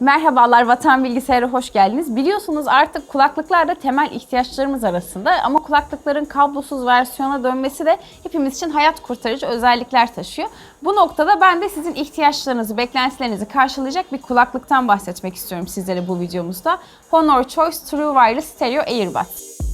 Merhabalar Vatan Bilgisayar'a hoş geldiniz. Biliyorsunuz artık kulaklıklar da temel ihtiyaçlarımız arasında ama kulaklıkların kablosuz versiyona dönmesi de hepimiz için hayat kurtarıcı özellikler taşıyor. Bu noktada ben de sizin ihtiyaçlarınızı, beklentilerinizi karşılayacak bir kulaklıktan bahsetmek istiyorum sizlere bu videomuzda. Honor Choice True Wireless Stereo Earbuds.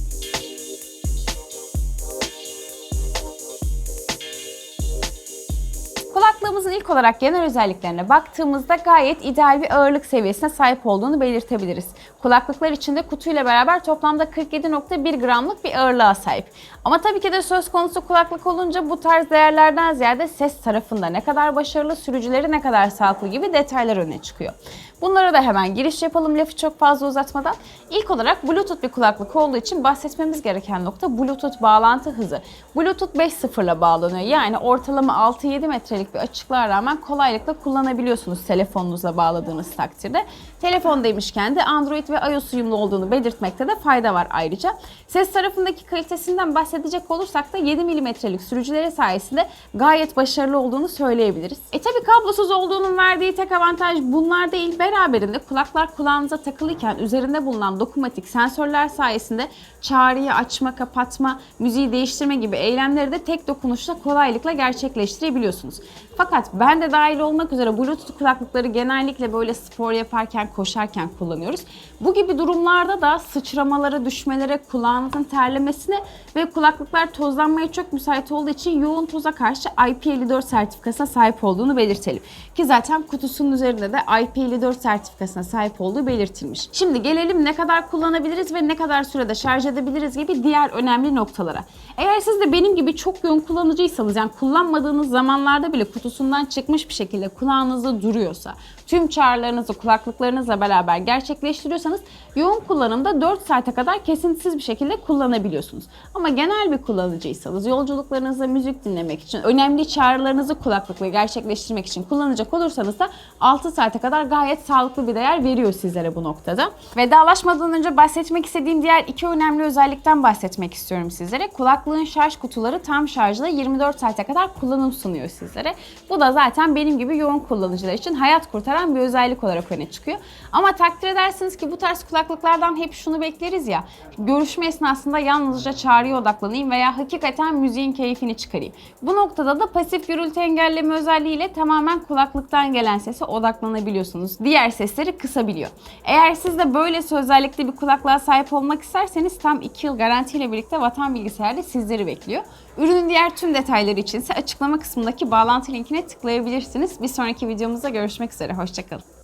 Kulaklığımızın ilk olarak genel özelliklerine baktığımızda gayet ideal bir ağırlık seviyesine sahip olduğunu belirtebiliriz. Kulaklıklar içinde kutuyla beraber toplamda 47.1 gramlık bir ağırlığa sahip. Ama tabii ki de söz konusu kulaklık olunca bu tarz değerlerden ziyade ses tarafında ne kadar başarılı, sürücüleri ne kadar sağlıklı gibi detaylar öne çıkıyor. Bunlara da hemen giriş yapalım lafı çok fazla uzatmadan. İlk olarak Bluetooth bir kulaklık olduğu için bahsetmemiz gereken nokta Bluetooth bağlantı hızı. Bluetooth 5.0 ile bağlanıyor. Yani ortalama 6-7 metrelik bir açıklığa rağmen kolaylıkla kullanabiliyorsunuz telefonunuzla bağladığınız takdirde. Telefondaymışken de Android ve iOS uyumlu olduğunu belirtmekte de fayda var ayrıca. Ses tarafındaki kalitesinden bahsedecek olursak da 7 milimetrelik sürücüleri sayesinde gayet başarılı olduğunu söyleyebiliriz. E tabi kablosuz olduğunun verdiği tek avantaj bunlar değil. Beraberinde kulaklar kulağınıza takılıyken üzerinde bulunan dokunmatik sensörler sayesinde çağrıyı açma, kapatma, müziği değiştirme gibi eylemleri de tek dokunuşla kolaylıkla gerçekleştirebiliyorsunuz. Fakat ben de dahil olmak üzere Bluetooth kulaklıkları genellikle böyle spor yaparken, koşarken kullanıyoruz. Bu gibi durumlarda da sıçramalara, düşmelere, kulağınızın terlemesine ve kulaklıklar tozlanmaya çok müsait olduğu için yoğun toza karşı IP54 sertifikasına sahip olduğunu belirtelim. Ki zaten kutusunun üzerinde de IP54 sertifikasına sahip olduğu belirtilmiş. Şimdi gelelim ne kadar kullanabiliriz ve ne kadar sürede şarj edebiliriz gibi diğer önemli noktalara. Eğer siz de benim gibi çok yoğun kullanıcıysanız yani kullanmadığınız zamanlarda bile kutusundan çıkmış bir şekilde kulağınızda duruyorsa, tüm çağrılarınızı kulaklıklarınızla beraber gerçekleştiriyorsanız yoğun kullanımda 4 saate kadar kesintisiz bir şekilde kullanabiliyorsunuz. Ama genel bir kullanıcıysanız yolculuklarınızda müzik dinlemek için, önemli çağrılarınızı kulaklıkla gerçekleştirmek için kullanacak olursanız da 6 saate kadar gayet sağlıklı bir değer veriyor sizlere bu noktada. Vedalaşmadan önce bahsetmek istediğim diğer iki önemli özellikten bahsetmek istiyorum sizlere. Kulaklığın şarj kutuları tam şarjla 24 saate kadar kullanım sunuyor sizlere. Bu da zaten benim gibi yoğun kullanıcılar için hayat kurtaran bir özellik olarak öne çıkıyor. Ama takdir edersiniz ki bu tarz kulaklıklardan hep şunu bekleriz ya. Görüşme esnasında yalnızca çağrıya odaklanayım veya hakikaten müziğin keyfini çıkarayım. Bu noktada da pasif gürültü engelleme özelliğiyle tamamen kulaklıktan gelen sese odaklanabiliyorsunuz. Diğer sesleri kısabiliyor. Eğer siz de böylesi özellikle bir kulaklığa sahip olmak isterseniz tam 2 yıl garantiyle birlikte Vatan Bilgisayar'da sizleri bekliyor. Ürünün diğer tüm detayları için ise açıklama kısmındaki bağlantı linkine tıklayabilirsiniz. Bir sonraki videomuzda görüşmek üzere. Hoşçakalın.